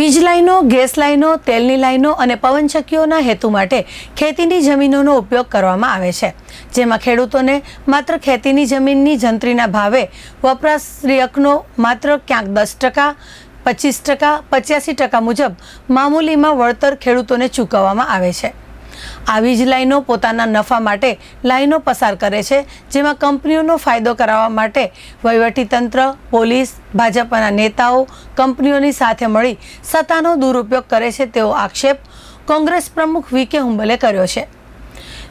વીજ લાઈનો, ગેસ લાઈનો, તેલની લાઈનો અને પવનચક્કીઓના હેતુ માટે ખેતીની જમીનોનો ઉપયોગ કરવામાં આવે છે. જેમાં ખેડૂતોને માત્ર ખેતીની જમીનની જંત્રીના ભાવે વપરાશયકનો માત્ર ક્યાંક દસ ટકા, પચીસ ટકા, પચ્યાસી ટકા મુજબ મામૂલીમાં વળતર ખેડૂતોને ચૂકવવામાં આવે છે. આ જ લાઈનો પોતાના નફા માટે લાઈનો પસાર કરે છે, જેમાં કંપનીઓનો ફાયદો કરાવવા માટે વહીવટીતંત્ર, પોલીસ, ભાજપના નેતાઓ કંપનીઓની સાથે મળી સત્તાનો દુરુપયોગ કરે છે તેવો આક્ષેપ કોંગ્રેસ પ્રમુખ વી કે હુંબલે કર્યો છે.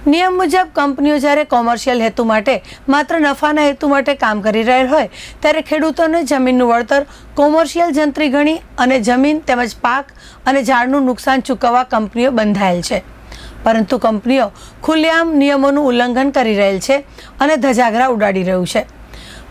નિયમ મુજબ કંપનીઓ જ્યારે કોમર્શિયલ હેતુ માટે, માત્ર નફાના હેતુ માટે કામ કરી રહેલ હોય, ત્યારે ખેડૂતોને જમીનનું વળતર કોમર્શિયલ જંત્રી ગણી અને જમીન તેમજ પાક અને ઝાડનું નુકસાન ચૂકવવા કંપનીઓ બંધાયેલ છે. પરંતુ કંપનીઓ ખુલ્લેઆમ નિયમોનું ઉલ્લંઘન કરી રહેલ છે અને ધજાગરા ઉડાડી રહ્યું છે.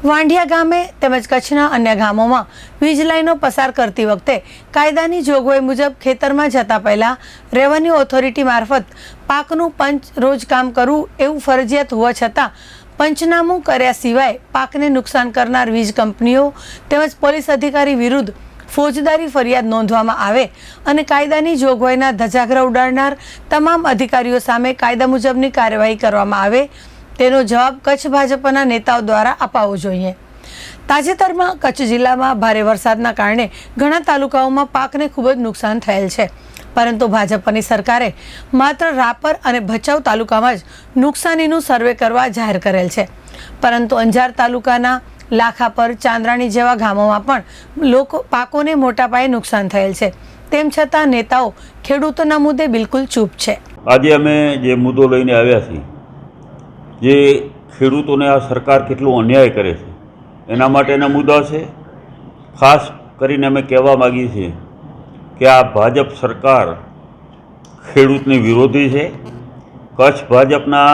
વાંઢિયા ગામે તેમજ કચ્છના અન્ય ગામોમાં વીજ લાઈનો પસાર કરતી વખતે કાયદાની જોગવાઈ મુજબ ખેતરમાં જતા પહેલાં રેવન્યુ ઓથોરિટી મારફત પાકનું પંચ રોજ કામ કરવું એવું ફરજિયાત હોવા છતાં પંચનામું કર્યા સિવાય પાકને નુકસાન કરનાર વીજ કંપનીઓ તેમજ પોલીસ અધિકારી વિરુદ્ધ ફોજદારી ફરિયાદ નોંધવામાં આવે અને કાયદાની જોગવાઈના ધજાગરા ઉડાડનાર તમામ અધિકારીઓ સામે કાયદા મુજબની કાર્યવાહી કરવામાં આવે તેનો જવાબ કચ્છ ભાજપના નેતાઓ દ્વારા અપાવવો જોઈએ. તાજેતરમાં કચ્છ જિલ્લામાં ભારે વરસાદના કારણે ઘણા તાલુકાઓમાં પાકને ખૂબ જ નુકસાન થયેલ છે. પરંતુ ભાજપની સરકારે માત્ર રાપર અને ભચાઉ તાલુકામાં જ નુકસાનીનું સર્વે કરવા જાહેર કરેલ છે. પરંતુ અંજાર તાલુકાના લાખાપર ચાંદ્રાણી જેવા ગામોમાં પણ લોકો પાકોને મોટા પાયે નુકસાન થયેલ છે. તેમ છતાં નેતાઓ ખેડૂતોના મુદ્દે બિલકુલ ચૂપ છે. આજે અમે જે મુદ્દો લઈને આવ્યા છીએ, જે ખેડૂતોને આ સરકાર કેટલો અન્યાય કરે છે, એના માટેના મુદ્દા છે. ખાસ કરીને અમે કહેવા માગીએ છીએ કે આ ભાજપ સરકાર ખેડૂતની વિરોધી છે. કચ્છ ભાજપના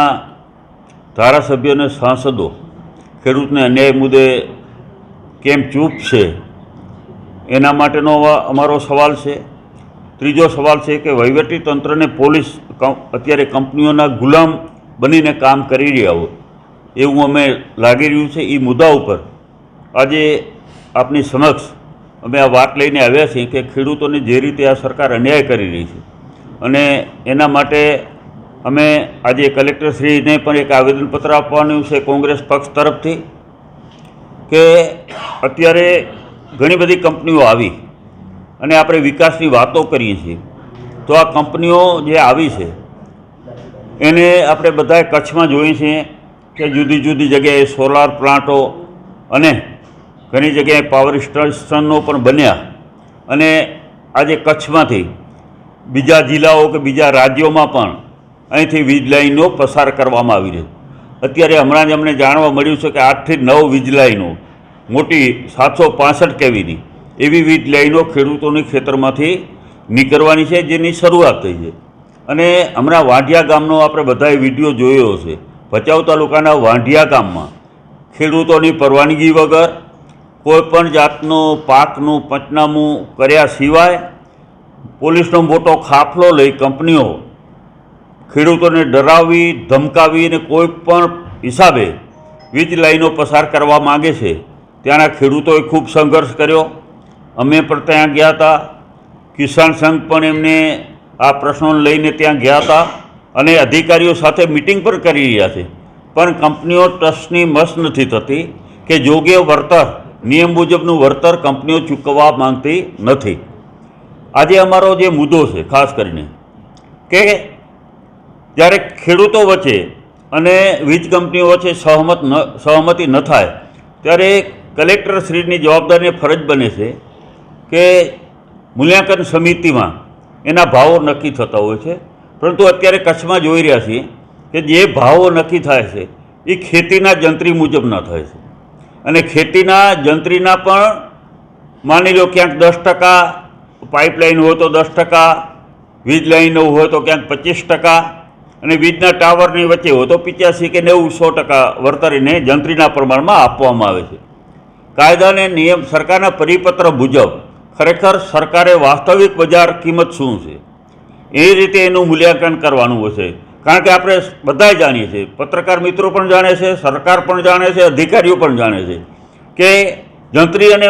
ધારાસભ્યો અને સાંસદો ખેડૂતને અન્યાય મુદ્દે કેમ ચૂપ છે? એના માટેનો અમારો સવાલ છે. ત્રીજો સવાલ છે કે વહીવટી તંત્રને પોલીસ અત્યારે કંપનીઓના ગુલામ બનીને કામ કરી રહ્યા હોય. એવું અમે લાગી રહ્યું છે એ મુદ્દા ઉપર. આજે આપની સમક્ષ અમે આ વાત લઈને આવ્યા છીએ કે ખેડૂતોને જે રીતે આ સરકાર અન્યાય કરી રહી છે. અને એના માટે અમે આજે કલેક્ટરશ્રીને પણ એક આવેદનપત્ર આપવાનું છે કોંગ્રેસ પક્ષ તરફથી કે અત્યારે ઘણી બધી કંપનીઓ આવી અને આપણે વિકાસની વાતો કરીએ છીએ. તો આ કંપનીઓ જે આવી છે, એને આપણે બધાએ કચ્છમાં જોઈએ છીએ કે જુદી જુદી જગ્યાએ સોલાર પ્લાન્ટો અને ઘણી જગ્યાએ પાવર સ્ટેશનો પણ બન્યા. અને આજે કચ્છમાંથી બીજા જિલ્લાઓ કે બીજા રાજ્યોમાં પણ અહીંથી વીજ લાઈનો પસાર કરવામાં આવી રહી. અત્યારે હમણાં જ અમને જાણવા મળ્યું છે કે આઠથી નવ વીજ લાઈનો, મોટી સાતસો પાસઠ કેવીની, એવી વીજ લાઈનો ખેડૂતોની ખેતરમાંથી નીકળવાની છે, જેની શરૂઆત થઈ છે. અને હમણાં વાંઢિયા ગામનો આપણે બધાએ વીડિયો જોયો હશે. ભચાઉ તાલુકાના વાંઢિયા ગામમાં ખેડૂતોની પરવાનગી વગર કોઈપણ જાતનું પાકનું પંચનામું કર્યા સિવાય પોલીસનો મોટો ખાફલો લઈ કંપનીઓ ખેડૂતોને ડરાવી, ધમકાવી અને કોઈ પણ હિસાબે વીજ લાઈનો પસાર કરવા માગે છે, ત્યાંના ખેડૂતોએ ખૂબ સંઘર્ષ કર્યો. અમે પણ ત્યાં ગયા હતા. કિસાન સંઘ પણ એમને આ પ્રશ્નોને લઈને ત્યાં ગયા હતા અને અધિકારીઓ સાથે મિટિંગ પણ કરી રહ્યા છે. પણ કંપનીઓ ટ્રસ્ટની મસ નથી થતી કે યોગ્ય વળતર, નિયમ મુજબનું વળતર કંપનીઓ ચૂકવવા માંગતી નથી. આજે અમારો જે મુદ્દો છે, ખાસ કરીને, કે જ્યારે ખેડૂતો વચ્ચે અને વીજ કંપનીઓ વચ્ચે સહમત ન, સહમતિ ન થાય, ત્યારે કલેક્ટરશ્રીની જવાબદારીને ફરજ બને છે કે મૂલ્યાંકન સમિતિમાં એના ભાવો નક્કી થતા હોય છે. પરંતુ અત્યારે કચ્છમાં જોઈ રહ્યા છીએ કે જે ભાવો નક્કી થાય છે, એ ખેતીના જંત્રી મુજબ ન થાય છે. અને ખેતીના જંત્રીના પણ માની લો ક્યાંક દસ ટકા પાઇપલાઇન હોય તો દસ ટકા, વીજ લાઈન હોય તો ક્યાંક પચીસ ટકા અને વીજના ટાવરની વચ્ચે હોય તો પિત્યાસી કે નેવું સો ટકા વળતરીને જંત્રીના પ્રમાણમાં આપવામાં આવે છે. કાયદાને નિયમ સરકારના પરિપત્ર મુજબ ખરેખર સરકારે વાસ્તવિક બજાર કિંમત શું છે? એ રીતે એનું મૂલ્યાંકન કરવાનું છે કારણ કે આપણે બધા જાણીએ છીએ. પત્રકાર મિત્રો પણ જાણે છે, સરકાર પણ જાણે છે, અધિકારીઓ પણ જાણે છે કે જંત્રી અને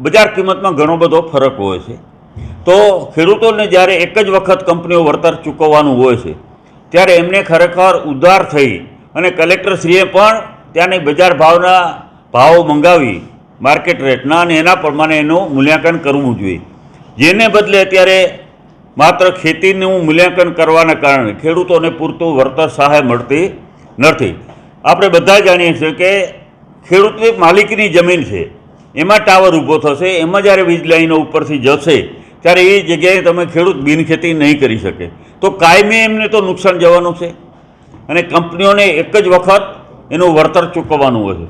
બજાર કિંમતમાં ઘણો બધો ફરક હોય છે. તો ખેડૂતોને જ્યારે એક જ વખત કંપનીઓ વળતર ચૂકવવાનું હોય છે ત્યારે એમને ખરેખર ઉદ્ધાર થઈ અને કલેક્ટરશ્રીએ પણ ત્યાંની બજાર ભાવના ભાવો મંગાવી, માર્કેટ રેટના અને એના પ્રમાણે એનું મૂલ્યાંકન કરવું જોઈએ. જેને બદલે અત્યારે માત્ર ખેતીનું મૂલ્યાંકન કરવાના કારણે ખેડૂતોને પૂરતું વળતર સહાય મળતી નથી. આપણે બધા જાણીએ છીએ કે ખેડૂતની માલિકીની જમીન છે, એમાં ટાવર ઊભો થશે, એમાં જ્યારે વીજ લાઈનો ઉપરથી જશે ત્યારે એ જગ્યાએ તમે ખેડૂત બિનખેતી નહીં કરી શકે. તો કાયમી એમને તો નુકસાન જવાનું છે. અને કંપનીઓને એક જ વખત એનું વળતર ચૂકવવાનું હોય છે.